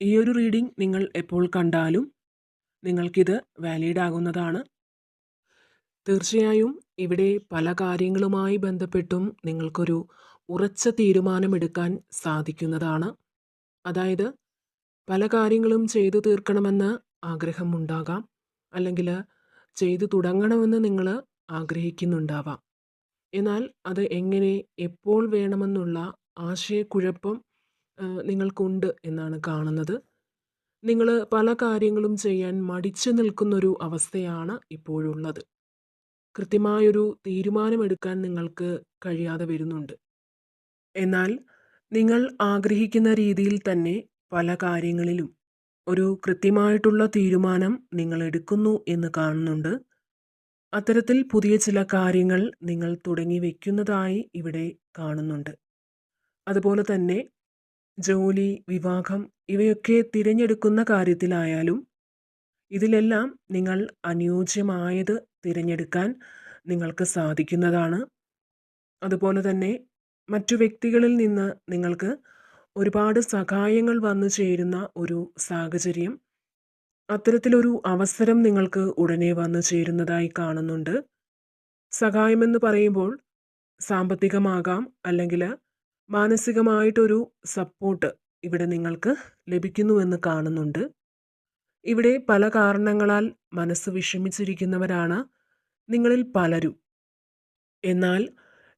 ഈ ഒരു റീഡിംഗ് നിങ്ങൾ എപ്പോൾ കണ്ടാലും നിങ്ങൾക്കിത് വാലിഡ് ആകുന്നതാണ് തീർച്ചയായും ഇവിടെ പല കാര്യങ്ങളുമായി ബന്ധപ്പെട്ടും നിങ്ങൾക്കൊരു ഉറച്ച തീരുമാനമെടുക്കാൻ സാധിക്കുന്നതാണ്. അതായത് പല കാര്യങ്ങളും ചെയ്തു തീർക്കണമെന്ന് ആഗ്രഹമുണ്ടാകാം അല്ലെങ്കിൽ ചെയ്തു തുടങ്ങണമെന്ന് നിങ്ങൾ ആഗ്രഹിക്കുന്നുണ്ടാവാം. എന്നാൽ അത് എങ്ങനെ എപ്പോൾ വേണമെന്നുള്ള ആശയക്കുഴപ്പം നിങ്ങൾക്കുണ്ട് എന്നാണ് കാണുന്നത്. നിങ്ങൾ പല കാര്യങ്ങളും ചെയ്യാൻ മടിച്ചു നിൽക്കുന്നൊരു അവസ്ഥയാണ് ഇപ്പോഴുള്ളത്. കൃത്യമായൊരു തീരുമാനമെടുക്കാൻ നിങ്ങൾക്ക് കഴിയാതെ വരുന്നുണ്ട്. എന്നാൽ നിങ്ങൾ ആഗ്രഹിക്കുന്ന രീതിയിൽ തന്നെ പല കാര്യങ്ങളിലും ഒരു കൃത്യമായിട്ടുള്ള തീരുമാനം നിങ്ങൾ എടുക്കുന്നു എന്ന് കാണുന്നുണ്ട്. അത്തരത്തിൽ പുതിയ ചില കാര്യങ്ങൾ നിങ്ങൾ തുടങ്ങി വയ്ക്കുന്നതായി ഇവിടെ കാണുന്നുണ്ട്. അതുപോലെ തന്നെ ജോലി വിവാഹം ഇവയൊക്കെ തിരഞ്ഞെടുക്കുന്ന കാര്യത്തിലായാലും ഇതിലെല്ലാം നിങ്ങൾ അനുയോജ്യമായത് തിരഞ്ഞെടുക്കാൻ നിങ്ങൾക്ക് സാധിക്കുന്നതാണ്. അതുപോലെ തന്നെ മറ്റു വ്യക്തികളിൽ നിന്ന് നിങ്ങൾക്ക് ഒരുപാട് സഹായങ്ങൾ വന്നു ചേരുന്ന ഒരു സാഹചര്യം അത്തരത്തിലൊരു അവസരം നിങ്ങൾക്ക് ഉടനെ വന്നു ചേരുന്നതായി കാണുന്നുണ്ട്. സഹായമെന്ന് പറയുമ്പോൾ സാമ്പത്തികമാകാം അല്ലെങ്കിൽ മാനസികമായിട്ടൊരു സപ്പോർട്ട് ഇവിടെ നിങ്ങൾക്ക് ലഭിക്കുന്നുവെന്ന് കാണുന്നുണ്ട്. ഇവിടെ പല കാരണങ്ങളാൽ മനസ്സ് വിഷമിച്ചിരിക്കുന്നവരാണ് നിങ്ങളിൽ പലരും. എന്നാൽ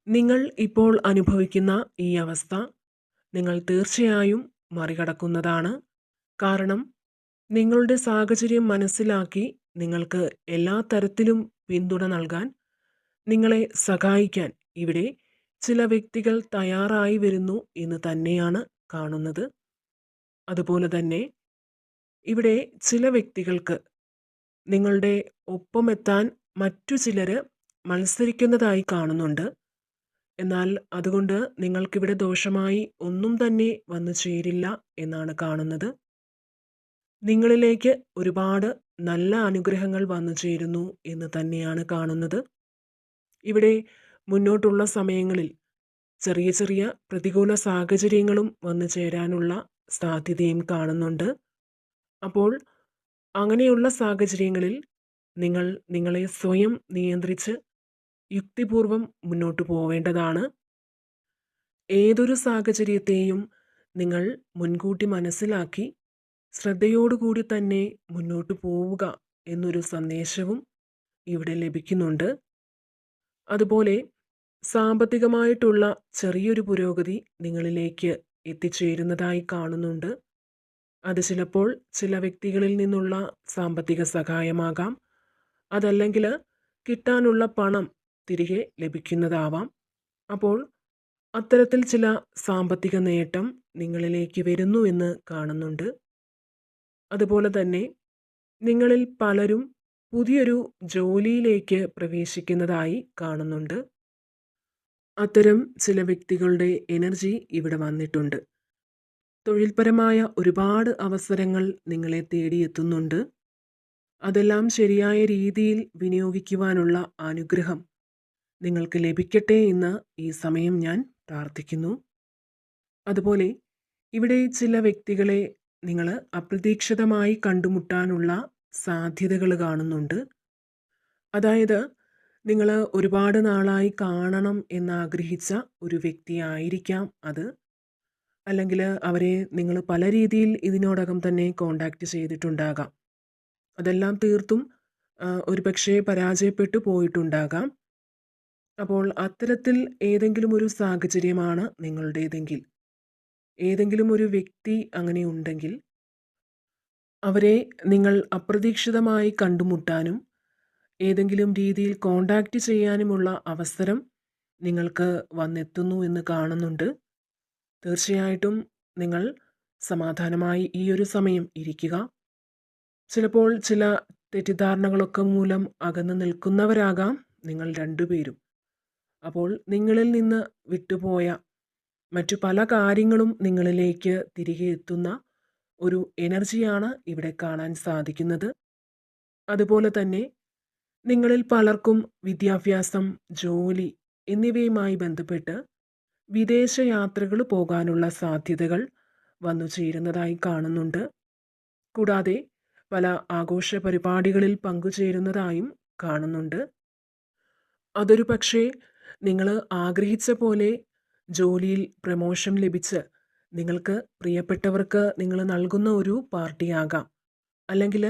നിങ്ങൾ ഇപ്പോൾ അനുഭവിക്കുന്ന ഈ അവസ്ഥ നിങ്ങൾ തീർച്ചയായും മറികടക്കുന്നതാണ്. കാരണം നിങ്ങളുടെ സാഹചര്യം മനസ്സിലാക്കി നിങ്ങൾക്ക് എല്ലാ തരത്തിലും പിന്തുണ നൽകാൻ നിങ്ങളെ സഹായിക്കാൻ ഇവിടെ ചില വ്യക്തികൾ തയ്യാറായി വരുന്നു എന്ന് തന്നെയാണ് കാണുന്നത്. അതുപോലെ തന്നെ ഇവിടെ ചില വ്യക്തികൾക്ക് നിങ്ങളുടെ ഒപ്പമെത്താൻ മറ്റു ചിലർ മത്സരിക്കുന്നതായി കാണുന്നുണ്ട്. എന്നാൽ അതുകൊണ്ട് നിങ്ങൾക്കിവിടെ ദോഷമായി ഒന്നും തന്നെ വന്നു ചേരില്ല എന്നാണ് കാണുന്നത്. നിങ്ങളിലേക്ക് ഒരുപാട് നല്ല അനുഗ്രഹങ്ങൾ വന്നു ചേരുന്നു എന്ന് തന്നെയാണ് കാണുന്നത്. ഇവിടെ മുന്നോട്ടുള്ള സമയങ്ങളിൽ ചെറിയ ചെറിയ പ്രതികൂല സാഹചര്യങ്ങളും വന്നു ചേരാനുള്ള സാധ്യതയും കാണുന്നുണ്ട്. അപ്പോൾ അങ്ങനെയുള്ള സാഹചര്യങ്ങളിൽ നിങ്ങൾ നിങ്ങളെ സ്വയം നിയന്ത്രിച്ച് യുക്തിപൂർവം മുന്നോട്ട് പോവേണ്ടതാണ്. ഏതൊരു സാഹചര്യത്തെയും നിങ്ങൾ മുൻകൂട്ടി മനസ്സിലാക്കി ശ്രദ്ധയോടുകൂടി തന്നെ മുന്നോട്ട് പോവുക എന്നൊരു സന്ദേശവും ഇവിടെ ലഭിക്കുന്നുണ്ട്. അതുപോലെ സാമ്പത്തികമായിട്ടുള്ള ചെറിയൊരു പുരോഗതി നിങ്ങളിലേക്ക് എത്തിച്ചേരുന്നതായി കാണുന്നുണ്ട്. അത് ചിലപ്പോൾ ചില വ്യക്തികളിൽ നിന്നുള്ള സാമ്പത്തിക സഹായമാകാം. അതല്ലെങ്കിൽ കിട്ടാനുള്ള പണം തിരികെ ലഭിക്കുന്നതാവാം. അപ്പോൾ അത്തരത്തിൽ ചില സാമ്പത്തിക നേട്ടം നിങ്ങളിലേക്ക് വരുന്നു എന്ന് കാണുന്നുണ്ട്. അതുപോലെ തന്നെ നിങ്ങളിൽ പലരും പുതിയൊരു ജോലിയിലേക്ക് പ്രവേശിക്കുന്നതായി കാണുന്നുണ്ട്. അത്തരം ചില വ്യക്തികളുടെ എനർജി ഇവിടെ വന്നിട്ടുണ്ട്. തൊഴിൽപരമായ ഒരുപാട് അവസരങ്ങൾ നിങ്ങളെ തേടിയെത്തുന്നുണ്ട്. അതെല്ലാം ശരിയായ രീതിയിൽ വിനിയോഗിക്കുവാനുള്ള അനുഗ്രഹം നിങ്ങൾക്ക് ലഭിക്കട്ടെ എന്ന് ഈ സമയം ഞാൻ പ്രാർത്ഥിക്കുന്നു. അതുപോലെ ഇവിടെ ചില വ്യക്തികളെ നിങ്ങൾ അപ്രതീക്ഷിതമായി കണ്ടുമുട്ടാനുള്ള സാധ്യതകൾ കാണുന്നുണ്ട്. അതായത് നിങ്ങൾ ഒരുപാട് നാളായി കാണണം എന്നാഗ്രഹിച്ച ഒരു വ്യക്തിയായിരിക്കാം അത്. അല്ലെങ്കിൽ അവരെ നിങ്ങൾ പല രീതിയിൽ ഇതിനോടകം തന്നെ കോണ്ടാക്റ്റ് ചെയ്തിട്ടുണ്ടാകാം. അതെല്ലാം തീർത്തും ഒരുപക്ഷെ പരാജയപ്പെട്ടു പോയിട്ടുണ്ടാകാം. അപ്പോൾ അത്തരത്തിൽ ഏതെങ്കിലും ഒരു സാഹചര്യമാണ് നിങ്ങളുടേതെങ്കിൽ. ഏതെങ്കിലും ഒരു വ്യക്തി അങ്ങനെ ഉണ്ടെങ്കിൽ അവരെ നിങ്ങൾ അപ്രതീക്ഷിതമായി കണ്ടുമുട്ടാനും ഏതെങ്കിലും രീതിയിൽ കോണ്ടാക്റ്റ് ചെയ്യാനുമുള്ള അവസരം നിങ്ങൾക്ക് വന്നെത്തുന്നു എന്ന് കാണുന്നുണ്ട്. തീർച്ചയായിട്ടും നിങ്ങൾ സമാധാനമായി ഈ ഒരു സമയം ഇരിക്കുക. ചിലപ്പോൾ ചില തെറ്റിദ്ധാരണകളൊക്കെ മൂലം അകന്നു നിൽക്കുന്നവരാകാം നിങ്ങൾ രണ്ടുപേരും. അപ്പോൾ നിങ്ങളിൽ നിന്ന് വിട്ടുപോയ മറ്റു പല കാര്യങ്ങളും നിങ്ങളിലേക്ക് തിരികെ എത്തുന്ന ഒരു എനർജിയാണ് ഇവിടെ കാണാൻ സാധിക്കുന്നത്. അതുപോലെ തന്നെ നിങ്ങളിൽ പലർക്കും വിദ്യാഭ്യാസം ജോലി എന്നിവയുമായി ബന്ധപ്പെട്ട് വിദേശ യാത്രകൾ പോകാനുള്ള സാധ്യതകൾ വന്നു ചേരുന്നതായി കാണുന്നുണ്ട്. കൂടാതെ പല ആഘോഷ പരിപാടികളിൽ പങ്കുചേരുന്നതായും കാണുന്നുണ്ട്. അതൊരു പക്ഷേ നിങ്ങൾ ആഗ്രഹിച്ച പോലെ ജോലിയിൽ പ്രമോഷൻ ലഭിച്ച് നിങ്ങൾക്ക് പ്രിയപ്പെട്ടവർക്ക് നിങ്ങൾ നൽകുന്ന ഒരു പാർട്ടിയാകാം. അല്ലെങ്കിൽ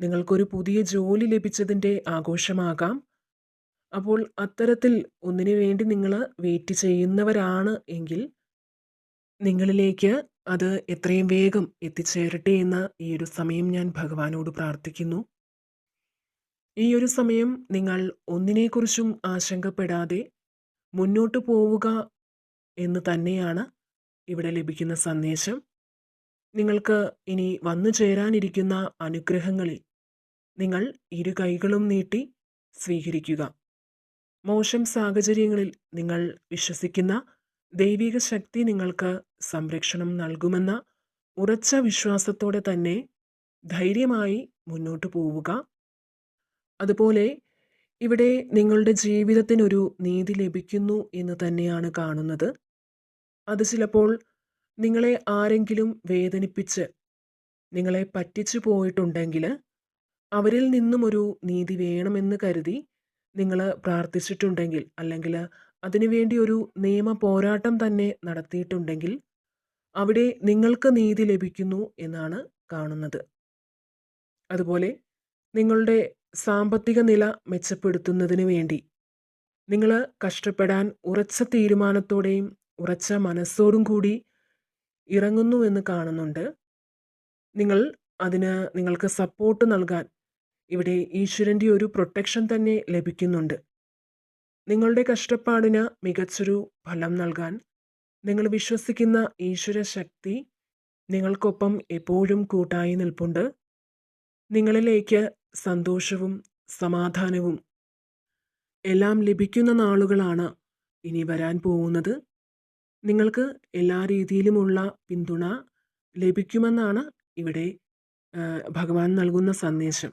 നിങ്ങൾക്കൊരു പുതിയ ജോലി ലഭിച്ചതിന്റെ ആഘോഷമാകാം. അപ്പോൾ അത്തരത്തിൽ ഒന്നിനു വേണ്ടി നിങ്ങൾ വെയിറ്റ് ചെയ്യുന്നവരാണ് എങ്കിൽ നിങ്ങളിലേക്ക് അത് എത്രയും വേഗം എത്തിച്ചേരട്ടെ എന്ന് ഈ ഒരു സമയം ഞാൻ ഭഗവാനോട് പ്രാർത്ഥിക്കുന്നു. ഈ ഒരു സമയം നിങ്ങൾ ഒന്നിനെക്കുറിച്ചും ആശങ്കപ്പെടാതെ മുന്നോട്ട് പോവുക എന്ന് തന്നെയാണ് ഇവിടെ ലഭിക്കുന്ന സന്ദേശം. നിങ്ങൾക്ക് ഇനി വന്നു ചേരാനിരിക്കുന്ന അനുഗ്രഹങ്ങളിൽ നിങ്ങൾ ഇരു കൈകളും നീട്ടി സ്വീകരിക്കുക. മോശം സാഹചര്യങ്ങളിൽ നിങ്ങൾ വിശ്വസിക്കുന്ന ദൈവിക ശക്തി നിങ്ങൾക്ക് സംരക്ഷണം നൽകുമെന്ന ഉറച്ച വിശ്വാസത്തോടെ തന്നെ ധൈര്യമായി മുന്നോട്ട് പോവുക. അതുപോലെ ഇവിടെ നിങ്ങളുടെ ജീവിതത്തിനൊരു നീതി ലഭിക്കുന്നു എന്ന് തന്നെയാണ് കാണുന്നത്. അത് ചിലപ്പോൾ നിങ്ങളെ ആരെങ്കിലും വേദനിപ്പിച്ച് നിങ്ങളെ പറ്റിച്ചു പോയിട്ടുണ്ടെങ്കിൽ അവരിൽ നിന്നും ഒരു നീതി വേണമെന്ന് കരുതി നിങ്ങൾ പ്രാർത്ഥിച്ചിട്ടുണ്ടെങ്കിൽ അല്ലെങ്കിൽ അതിനുവേണ്ടി ഒരു നിയമ പോരാട്ടം തന്നെ നടത്തിയിട്ടുണ്ടെങ്കിൽ അവിടെ നിങ്ങൾക്ക് നീതി ലഭിക്കുന്നു എന്നാണ് കാണുന്നത്. അതുപോലെ നിങ്ങളുടെ സാമ്പത്തിക നില മെച്ചപ്പെടുത്തുന്നതിന് വേണ്ടി നിങ്ങൾ കഷ്ടപ്പെടാൻ ഉറച്ച തീരുമാനത്തോടെയും ഉറച്ച മനസ്സോടും കൂടി ഇറങ്ങുന്നു എന്ന് കാണുന്നുണ്ട്. നിങ്ങൾ അതിന് നിങ്ങൾക്ക് സപ്പോർട്ട് നൽകാൻ ഇവിടെ ഈശ്വരന്റെ ഒരു പ്രൊട്ടക്ഷൻ തന്നെ ലഭിക്കുന്നുണ്ട്. നിങ്ങളുടെ കഷ്ടപ്പാടിന് മികച്ചൊരു ഫലം നൽകാൻ നിങ്ങൾ വിശ്വസിക്കുന്ന ഈശ്വര ശക്തി നിങ്ങൾക്കൊപ്പം എപ്പോഴും കൂട്ടായി നിൽപ്പുണ്ട്. നിങ്ങളിലേക്ക് സന്തോഷവും സമാധാനവും എല്ലാം ലഭിക്കുന്ന നാളുകളാണ് ഇനി വരാൻ പോകുന്നത്. നിങ്ങൾക്ക് എല്ലാ രീതിയിലുമുള്ള പിന്തുണ ലഭിക്കുമെന്നാണ് ഇവിടെ ഭഗവാൻ നൽകുന്ന സന്ദേശം.